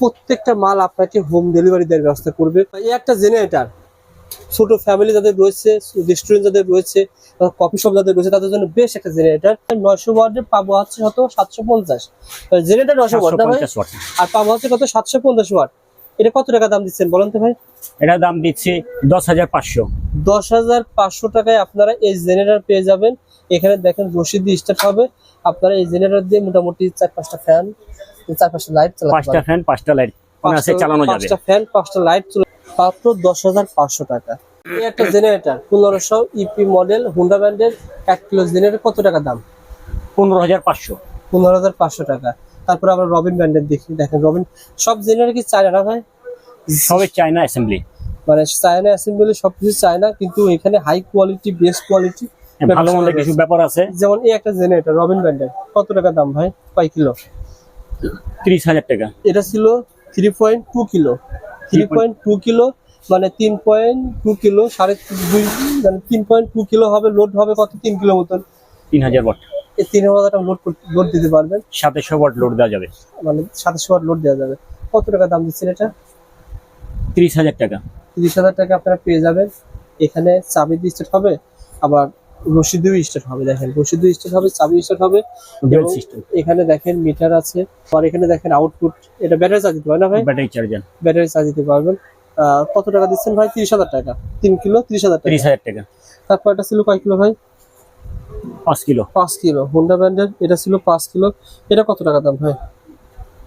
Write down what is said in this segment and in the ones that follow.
প্রত্যেকটা মাল আপনাকে হোম ডেলিভারি দেওয়ার ব্যবস্থা করবে। এই একটা জেনারেটার ছোট ফ্যামিলি যাদের রয়েছে রেস্টুরেন্ট যাদের রয়েছে কফি শপ যাদের রয়েছে তাদের জন্য বেশ একটা জেনারেটার নয়শো ওয়ার্ডের পাবো হচ্ছে কত? সাতশো পঞ্চাশ। জেনারেটার নয়শো ওয়াট না ভাই? 750 ওয়াট। আর পাবো হচ্ছে কত? সাতশো পঞ্চাশ ওয়াট। এটা কত টাকা দাম দিচ্ছেন বলেন তো ভাই? এটা দাম দিচ্ছি দশ হাজার পাঁচশো। দশ হাজার পাঁচশো টাকায় আপনারা এই জেনারেটার পেয়ে যাবেন। এখানে দেখেন রশিদ দিয়ে স্টার্ট হবে। আপনারা এই জেনারেটার দিয়ে মোটামুটি চার পাঁচটা ফ্যান চার পাঁচটা লাইট পাঁচটা ফ্যান পাঁচটা লাইট আছে চালানো যাবে। পাঁচটা ফ্যান পাঁচটা লাইট মাত্র দশ হাজার পাঁচশো টাকা। এই একটা জেনারেটর পনেরোশো ইপি মডেল হুন্ডা ব্র্যান্ডের এক কিলো জেনারেটর কত টাকা দাম? পনেরো হাজার পাঁচশো। পনেরো হাজার পাঁচশো টাকা। তারপর আমরা রবিন ব্র্যান্ডের দেখি দেখেন রবিন সব জেনারেটর কি চায়না না ভাই? সবে চায়না অ্যাসেম্বলি মানে চায়না অ্যাসেম্বলি সবকিছু চায়না কিন্তু এখানে হাই কোয়ালিটি বেস্ট কোয়ালিটি ভালো মন্দ কিছু ব্যাপার আছে। যেমন এই একটা জেনারেটর রবিন ব্র্যান্ডের কত টাকা দাম ভাই? কয় কিলো ত্রিশ হাজার টাকা। এটা ছিল three point two kilo three point two kilo মানে তিন পয়েন্ট টু কিলো সাড়ে দুই মানে তিন পয়েন্ট টু কিলো হবে লোড হবে কত? তিন কিলো মতন। তিন হাজার ওয়াট এই তিন হাজার টাকা লোড লোড দিতে পারবেন। সাতাশশো ওয়াট লোড দেওয়া যাবে। মানে সাতশো ওয়াট লোড দেওয়া যাবে। কত টাকা দাম দিচ্ছেন এটা? ত্রিশ হাজার টাকা। তিরিশ হাজার টাকা আপনারা পেয়ে যাবেন। এখানে চাবি দিয়ে হবে আবার রশিদিও স্টার্ট হবে দেখেন। রশিদিও স্টার্ট হবে চাবি স্টার্ট হবে। ডুয়েল সিস্টেম এখানে দেখেন মিটার আছে। আর এখানে দেখেন আউটপুট এটা ব্যাটারি চার্জ দিতে পারে না ভাই? ব্যাটারি চার্জার ব্যাটারি চার্জ দিতে পারবেন। কত টাকা দিচ্ছেন ভাই? তিরিশ হাজার টাকা। তিন কিলো তিরিশ হাজার টাকা। ত্রিশ হাজার টাকা। তারপর এটা ছিল কয় কিলো ভাই? পাঁচ কিলো। পাঁচ কিলো। হোন্ডা ব্র্যান্ডের এটা ছিল পাঁচ কিলো। এটা কত টাকা দাম ভাই?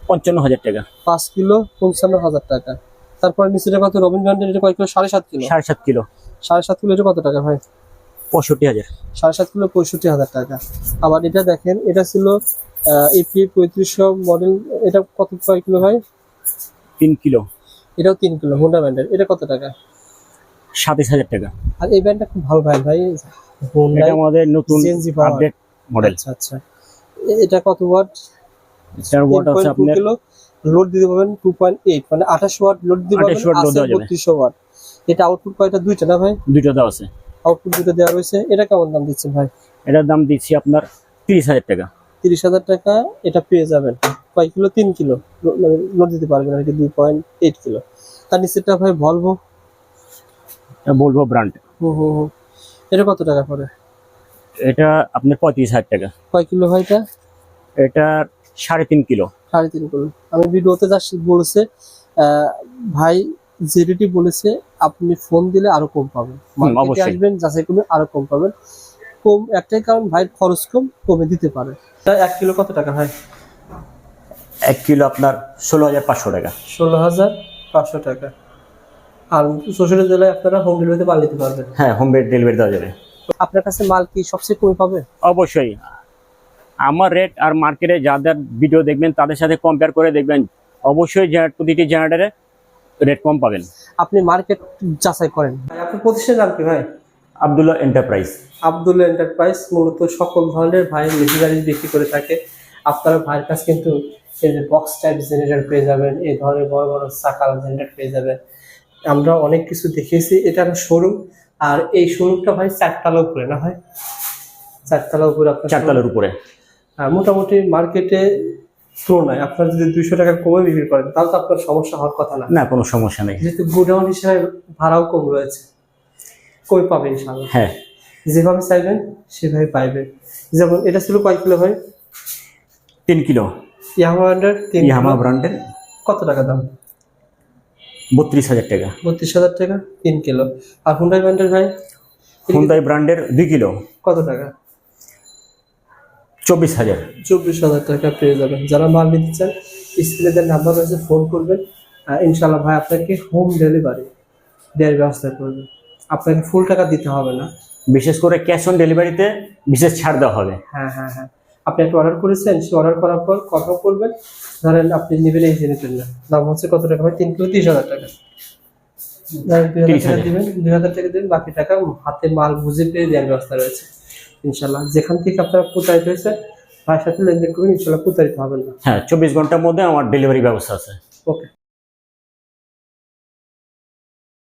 পঞ্চান্ন হাজার টাকা। পাঁচ কিলো পঞ্চান্ন হাজার টাকা। তারপর নিচেটা কত? রবিন ব্র্যান্ডের এটা কয় কিলো? সাড়ে সাত কিলো। সাড়ে সাত কিলো। সাড়ে সাত কিলো এটা কত টাকা ভাই? পঁয়ষট্টি হাজার। সাড়ে সাত কিলো পঁয়ষট্টি হাজার টাকা। আবার এটা দেখেন এটা ছিল এপি পঁয়ত্রিশশো মডেল এটা কত কয় কিলো ভাই? তিন কিলো। এটাও তিন কিলো হোন্ডা ব্র্যান্ডের এটা কত টাকা? সাতাশ হাজার টাকা। আর এই ব্র্যান্ডটা খুব ভালো ভাই। ভাই হোন্ডা আমাদের নতুন আপডেট মডেল আচ্ছা আচ্ছা। এটা কত ওয়াট এটার ওয়াট আছে আপনার লোড দিতে পারবেন টু পয়েন্ট এইট মানে আঠাশ ওয়াট লোড দিতে পারবেন 28 watt load দেওয়া যাবে। বত্রিশশো ওয়াট এটা আউটপুট কয়টা? দুইটা না ভাই? দুইটা দেওয়া আছে। আউটপুট দুটো দেওয়া রয়েছে। এটা কেমন দাম দিচ্ছেন ভাই? এটার দাম দিচ্ছি আপনার তিরিশ হাজার টাকা। তিরিশ হাজার টাকা এটা পেয়ে যাবেন। কয় কিলো? তিন কিলো। মানে লোড দিতে পারবেন আর কি দুই পয়েন্ট এইট কিলো। তার নিচেরটা ভাই ভলভো বলব ব্র্যান্ড হুম হুম হুম। এটা কত টাকা পড়ে এটা আপনার পঁয়ত্রিশ হাজার টাকা। কয় কিলো ভাই এটা? এটা সাড়ে তিন কিলো। সাড়ে তিন কিলো। আমি ভিডিওতে যা বলেছে ভাই জেডিটি বলেছে আপনি ফোন দিলে আরও কম পাবেন। মার্কেটে অবশ্যই। আসবেন যাচাই করলে আরও কম পাবেন। কম একটাই কারণ ভাই খরচ কম কমে দিতে পারে। তা এক কিলো কত টাকা ভাই? এক কিলো আপনার ষোলো হাজার পাঁচশো টাকা। ষোলো হাজার পাঁচশো টাকা। আর শ্বশুর জেলায় আপনারা হোম ডেলিভারিতে মাল নিতে পারবেন। হ্যাঁ হোম ডেলিভারি দেওয়া যাবে। আপনার কাছে মাল কি সবচেয়ে কমে পাবে? অবশ্যই। আমার রেট আর মার্কেটে যাদের ভিডিও দেখবেন তাদের সাথে কম্পেয়ার করে দেখবেন। অবশ্যই প্রতিটি জেনারেটারে রেট কম পাবেন। আপনি মার্কেট যাচাই করেন। ভাই, আপনার প্রতিষ্ঠানের নাম কি ভাই? আবদুল্লাহ এন্টারপ্রাইজ আব্দুল এন্টারপ্রাইজ মূলত সকল ধরনের ভাই মেশিনারি বিক্রি করে থাকে। আপনারা ভাইয়ের কাছে কিন্তু এই যে বক্স টাইপ জেনারেটর পেয়ে যাবেন এই ধরনের বড় বড় সাকাল জেনারেটর পেয়ে যাবেন। আমরা অনেক কিছু দেখিয়েছি এটা একটা শোরুম আর এই শোরুমটা ভাই চারতলা উপরে না ভাই? চারতলা উপরে আপনার চারতলার উপরে। আর মোটামুটি মার্কেটে তুলনায় আপনার যদি দুইশো টাকা কমে বিক্রি করেন তাহলে তো আপনার সমস্যা হওয়ার কথা না। না কোনো সমস্যা নেই। যেহেতু গোডাউন হিসেবে ভাড়াও কম রয়েছে। কই পাবেন ইনশাল্লাহ হ্যাঁ। যেভাবে চাইবেন সেভাবে পাইবেন। যেমন এটা ছিল কয় কিলো ভাই? তিন কিলো। ইয়ামা ব্র্যান্ডের তিন ইয়ামা ব্র্যান্ডের। কত টাকা দাম? বত্রিশ হাজার টাকা। বত্রিশ হাজার টাকা তিন কিলো। আর হুন্ডাই ব্র্যান্ডের ভাই? হুন্দাই ব্র্যান্ডের দুই কিলো। কত টাকা? চব্বিশ হাজার। চব্বিশ হাজার টাকা পেয়ে যাবেন। যারা মাল নিতে চান স্ক্রিনে দেওয়ার নাম্বার রয়েছে ফোন করবেন। ইনশাল্লাহ ভাই আপনাকে হোম ডেলিভারি দেওয়ার ব্যবস্থা করবেন আপনাকে ফুল টাকা দিতে হবে না। বিশেষ করে ক্যাশ অন ডেলিভারিতে বিশেষ ছাড় দেওয়া হবে। হ্যাঁ হ্যাঁ হ্যাঁ। আপনি একটা অর্ডার করেছেন সে অর্ডার করার পর কনফার্ম করবেন। ধরেন আপনি নেবেন এই জেনেটের না। দাম হচ্ছে কত টাকা? ভাই তিন কিলো তিরিশ হাজার টাকা। দুই হাজার টাকা দিবেন দুই হাজার টাকা দিবেন বাকি টাকা হাতে মাল বুঝে পেয়ে দেওয়ার ব্যবস্থা রয়েছে। ইনশাল্লাহ যেখান থেকে আপনারা প্রতারিত হয়েছে ভাইয়ের সাথে লেনদেন করবেন ইনশাল্লাহ প্রতারিত হবেন না। হ্যাঁ চব্বিশ ঘণ্টার মধ্যে আমার ডেলিভারি ব্যবস্থা আছে। ওকে